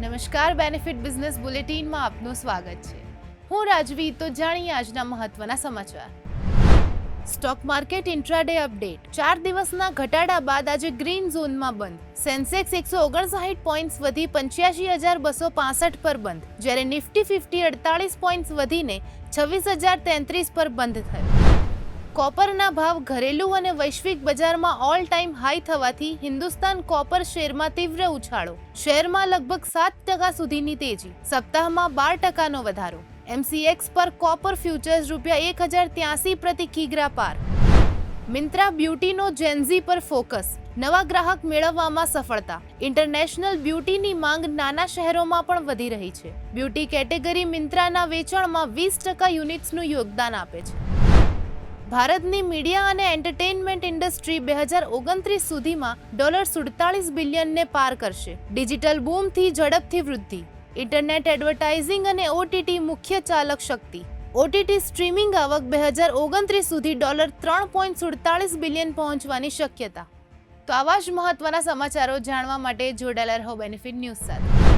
નમસ્કાર benefit business બુલેટિનમાં આપનું સ્વાગત છે. હું રાજવી, તો જાણીએ આજના મહત્વના સમાચાર. સ્ટોક માર્કેટ ઇન્ટ્રાડે અપડેટ ચાર દિવસના ઘટાડા બાદ આજે ગ્રીન ઝોનમાં બંધ. સેન્સેક્સ એકસો ઓગણસાઠ પોઈન્ટ્સ વધી પંચ્યાસી હજાર બસો પાસઠ પર બંધ. જ્યારે નિફ્ટી ફિફ્ટી અડતાલીસ પોઈન્ટ્સ વધીને છવ્વીસ હજાર તેત્રીસ પર બંધ થયો. કોપરના ભાવ ઘરેલું અને વૈશ્વિક બજારમાં ઓલ ટાઈમ હાઈ થવાથી હિન્દુસ્તાન કોપર શેરમાં તીવ્ર ઉછાળો. શેરમાં લગભગ સાત ટકા સુધીની તેજી. સપ્તાહમાં બાર ટકાનો વધારો. એમસીએક્સ પર કોપર ફ્યુચર્સ રૂપિયા એક હજાર ત્યાસી પ્રતિ કિગ્રા પાર. મિન્ત્રા બ્યુટીનો જેન્ઝી પર ફોકસ નવા ગ્રાહક મેળવવામાં સફળતા. ઇન્ટરનેશનલ બ્યુટીની માંગ નાના શહેરોમાં પણ વધી રહી છે. બ્યુટી કેટેગરી મિન્ત્રાના વેચાણમાં વીસ ટકા યુનિટ્સનું યોગદાન આપે છે. ભારતની મીડિયા અને એન્ટરટેઇનમેન્ટ ઇન્ડસ્ટ્રી બે હજાર ઓગણત્રીસ સુધીમાં ડોલર સુડતાલીસ બિલિયનને પાર કરશે. ડિજિટલ બૂમથી ઝડપથી વૃદ્ધિ. ઇન્ટરનેટ એડવર્ટાઇઝિંગ અને ઓટીટી મુખ્ય ચાલક શક્તિ. ઓટીટી સ્ટ્રીમિંગ આવક બે હજાર ઓગણત્રીસ સુધી ડોલર ત્રણ પોઈન્ટ સુડતાલીસ બિલિયન પહોંચવાની શક્યતા. તો આવા જ મહત્વના સમાચારો જાણવા માટે જોડાયેલા રહો બેનિફિટ ન્યૂઝ સાથે.